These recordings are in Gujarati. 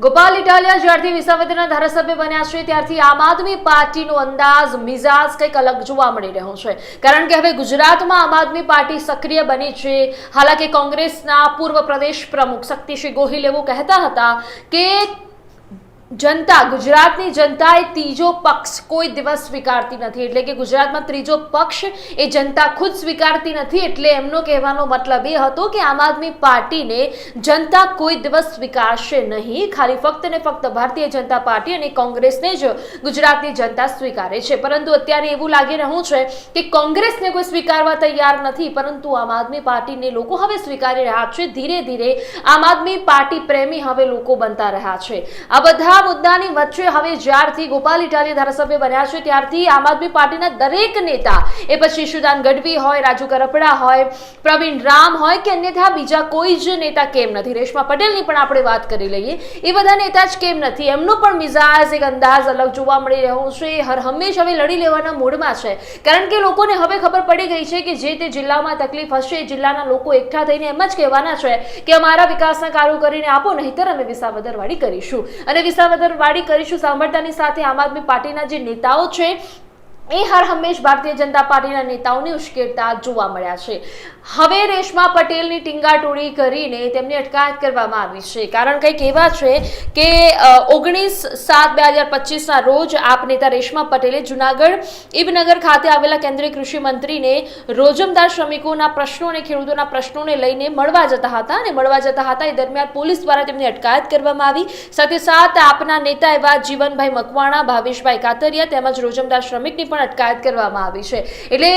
ગોપાલ ઇટાલિયા જ્યારથી વિસાવદરના ધારાસભ્ય બન્યા છે, ત્યારથી આમ આદમી પાર્ટીનો અંદાજ, મિજાજ કંઈક અલગ જોવા મળી રહ્યો છે. કારણ કે હવે ગુજરાતમાં આમ આદમી પાર્ટી સક્રિય બની છે. હાલાકી કોંગ્રેસના પૂર્વ પ્રદેશ પ્રમુખ શક્તિસિંહ ગોહિલ એવું કહેતા હતા કે જનતા, ગુજરાતની જનતા એ ત્રીજો પક્ષ કોઈ દિવસ સ્વીકારતી નથી. એટલે કે ગુજરાતમાં ત્રીજો પક્ષ એ જનતા ખુદ સ્વીકારતી નથી. એટલે એમનો કહેવાનો મતલબ એ હતો કે આમ આદમી પાર્ટીને જનતા કોઈ દિવસ સ્વીકારશે નહીં. ખાલી ફક્ત ને ફક્ત ભારતીય જનતા પાર્ટી અને કોંગ્રેસને જ ગુજરાતની જનતા સ્વીકારે છે. પરંતુ અત્યારે એવું લાગી રહ્યું છે કે કોંગ્રેસને કોઈ સ્વીકારવા તૈયાર નથી. પરંતુ આમ આદમી પાર્ટીને લોકો હવે સ્વીકારી રહ્યા છે. ધીરે ધીરે આમ આદમી પાર્ટી પ્રેમી હવે લોકો બનતા રહ્યા છે. આ બધા મુદ્દાની વચ્ચે હવે જ્યારથી ગોપાલ ઇટાલી ધારાસભ્ય બન્યા છે, ત્યારથી આમ આદમી પાર્ટીના દરેક નેતા, એ પછી શિશુદાન ગઢવી હોય, રાજુ કરપડા હોય, પ્રવીણ રામ હોય કે અન્યથા બીજા કોઈ જ નેતા કેમ નથી. રેશમા પટેલની પણ આપણે વાત કરી લઈએ. એ બધા નેતા જ કેમ નથી? એમનો પણ મિજાજ, એક અંદાજ અલગ જોવા મળી રહ્યો છે. હર હંમેશ હવે લડી લેવાના મૂડમાં છે. કારણ કે લોકોને હવે ખબર પડી ગઈ છે કે જે તે જિલ્લામાં તકલીફ હશે, એ જિલ્લાના લોકો એકઠા થઈને એમ જ કહેવાના છે કે અમારા વિકાસના કાર્યો કરીને આપો, નહીંતર અમે વિસાવદરવાડી કરીશું. અને વિસાવદરવાડી કરીશું. સાંભળતાની સાથે આમ આદમી પાર્ટીના જે નેતાઓ છે એ હર હંમેશ ભારતીય જનતા પાર્ટીના નેતાઓને ઉશ્કેરતા જોવા મળ્યા છે. હવે રેશમા પટેલની ટીંગાટોળી કરીને તેમની અટકાયત કરવામાં આવી છે. કારણ કંઈક એવા છે કે ઓગણીસ સાત બે હજાર પચીસના રોજ આપ નેતા રેશમા પટેલે જુનાગઢ ઇબનગર ખાતે આવેલા કેન્દ્રીય કૃષિ મંત્રીને રોજમદાર શ્રમિકોના પ્રશ્નો અને ખેડૂતોના પ્રશ્નોને લઈને મળવા જતા હતા અને મળવા જતા હતા. એ દરમિયાન પોલીસ દ્વારા તેમની અટકાયત કરવામાં આવી. સાથે સાથ આપના નેતા એવા જીવનભાઈ મકવાણા, ભાવેશભાઈ કાતરિયા તેમજ રોજમદાર શ્રમિકની પણ અટકાયત કરવામાં આવી છે. એટલે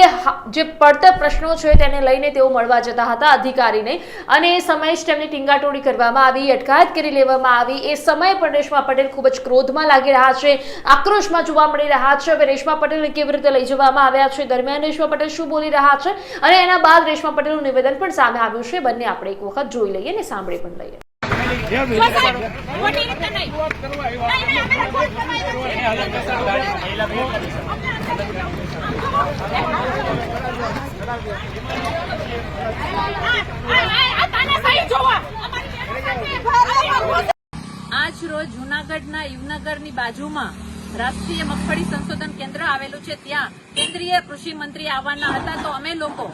જે પડતર પ્રશ્નો છે તેને લઈને તેઓ મળવા જતા હતા અધિકારીને. અને એ સમયે જ તેમની ટીંગાટોળી કરવામાં આવી, અટકાયત કરી લેવામાં આવી. એ સમયે પણ રેશમા પટેલ ખૂબ જ ક્રોધમાં લાગી રહ્યા છે, આક્રોશમાં જોવા મળી રહ્યા છે હવે રેશમા પટેલને કેવી રીતે લઈ જવામાં આવ્યા છે. દરમિયાન રેશમા પટેલ શું બોલી રહ્યા છે? અને એના બાદ રેશમા પટેલનું નિવેદન પણ સામે આવ્યું છે. બંને આપણે એક વખત જોઈ લઈએ અને સાંભળી પણ લઈએ. આજ રોજ જુનાગઢના યુવનગરની બાજુમાં રાષ્ટ્રીય મગફળી સંશોધન કેન્દ્ર આવેલું છે ત્યાં. કેન્દ્રીય કૃષિ મંત્રી આવવાના હતા તો અમે લોકો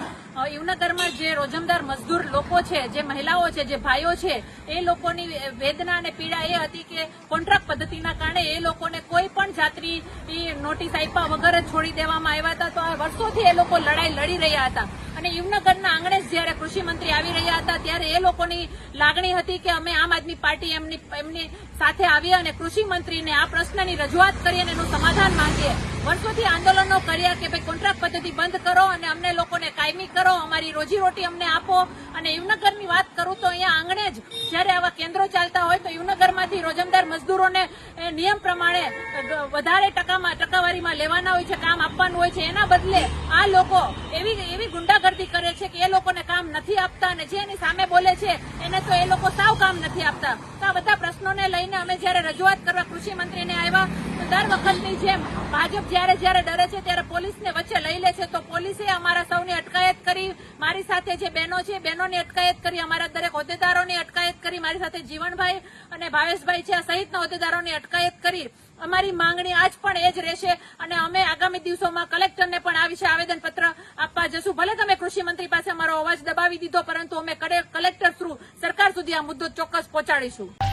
યુવનગરમાં જે રોજમદાર મજદૂર લોકો છે, જે મહિલાઓ છે, જે ભાઈઓ છે, એ લોકોની વેદના અને પીડા એ હતી કે કોન્ટ્રાક્ટ પદ્ધતિના કારણે એ લોકોને કોઈ પણ જાતની નોટિસ આપ્યા વગર જ છોડી દેવામાં આવ્યા હતા. તો આ વર્ષોથી એ લોકો લડાઈ લડી રહ્યા હતા. અને યુવનગરના આંગણે જ્યારે કૃષિ મંત્રી આવી રહ્યા હતા, ત્યારે એ લોકોની લાગણી હતી કે અમે આમ આદમી પાર્ટી એમની એમની સાથે આવી અને કૃષિ મંત્રીને આ પ્રશ્નની રજૂઆત કરી અને એનું સમાધાન માંગીએ. વર્ષોથી આંદોલનો કર્યા કે ભાઈ કોન્ટ્રાક્ટ પદ્ધતિ બંધ કરો અને અમને લોકોને કાયમી કરો, અમારી રોજીરોટી અમને આપો. અને યુવનગરની વાત કરું તો અહીંયા આંગણે જ જ્યારે આવા કેન્દ્રો ચાલતા હોય તો યુવનગરમાંથી રોજમદાર મજદૂરોને નિયમ પ્રમાણે વધારે ટકામાં ટકાવારીમાં લેવાના હોય છે, કામ આપવાનું હોય છે, એના બદલે આ લોકો એવી એવી ગુંડાગર્દી કરે છે કે એ લોકોને કામ નથી આપતા અને જે એની સામે બોલે છે, એને તો એ લોકો સાવ કામ નથી આપતા. તો આ બધા પ્રશ્નોને લઈને અમે જ્યારે રજૂઆત કરવા કૃષિ મંત્રીને આવ્યા, તો દર વખતની જેમ ભાજપ જ્યારે જ્યારે ડરે છે ત્યારે પોલીસને વચ્ચે લઈ લે છે. તો પોલીસે અમારા સૌની અટકાયત કરી, મારી સાથે જે બહેનો છે બહેનોની અટકાયત કરી, અમારા દરેક હોદ્દેદારોની અટકાયત કરી મારી સાથે જીવનભાઈ અને ભાવેશભાઈ છે આ સહિતના હોદ્દેદારોની અટકાયત કરી. અમારી માંગણી આજ પણ એ જ રહેશે અને અમે આગામી દિવસોમાં કલેક્ટરને પણ આ વિશે આવેદનપત્ર આપવા જશું. ભલે તમે કૃષિ મંત્રી પાસે અમારો અવાજ દબાવી દીધો, પરંતુ અમે કલે- કલેક્ટર થ્રુ સરકાર સુધી આ મુદ્દો ચોક્કસ પહોંચાડીશું.